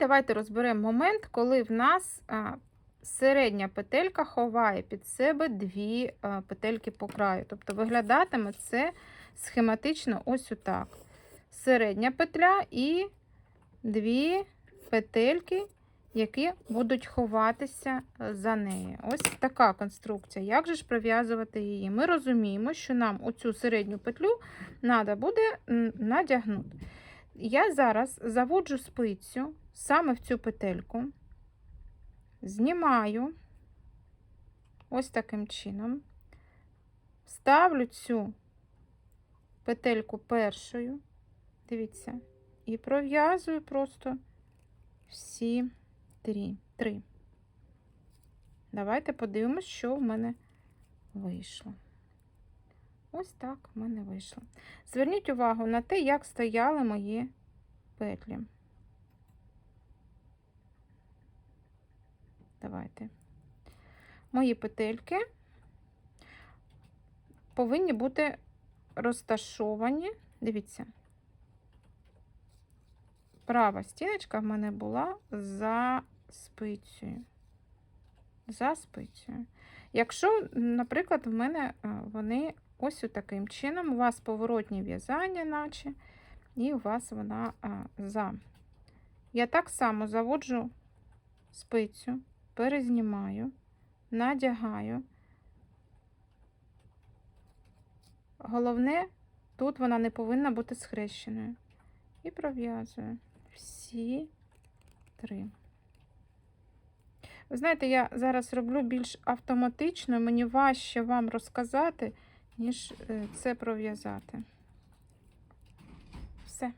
давайте розберемо момент, коли в нас середня петелька ховає під себе дві петельки по краю. Тобто виглядатиме це схематично ось отак. Середня петля і дві петельки, які будуть ховатися за нею. Ось така конструкція. Як же ж прив'язувати її? Ми розуміємо, що нам оцю середню петлю треба буде надягнути. Я зараз заводжу спицю саме в цю петельку, знімаю ось таким чином, ставлю цю петельку першою, дивіться, і пров'язую просто всі три. три. Давайте подивимось, що в мене вийшло. Ось так в мене вийшло. Зверніть увагу на те, як стояли мої петлі. Давайте. Мої петельки повинні бути розташовані. Дивіться. Права стіночка в мене була за спицею. За спицею. Якщо, наприклад, в мене вони ось таким чином, у вас поворотні в'язання, наче, і у вас вона а, за. Я так само заводжу спицю, перезнімаю, надягаю. Головне, тут вона не повинна бути схрещеною. І пров'язую всі три. Ви знаєте, я зараз роблю більш автоматично, мені важче вам розказати, ніж е, це пров'язати. Все.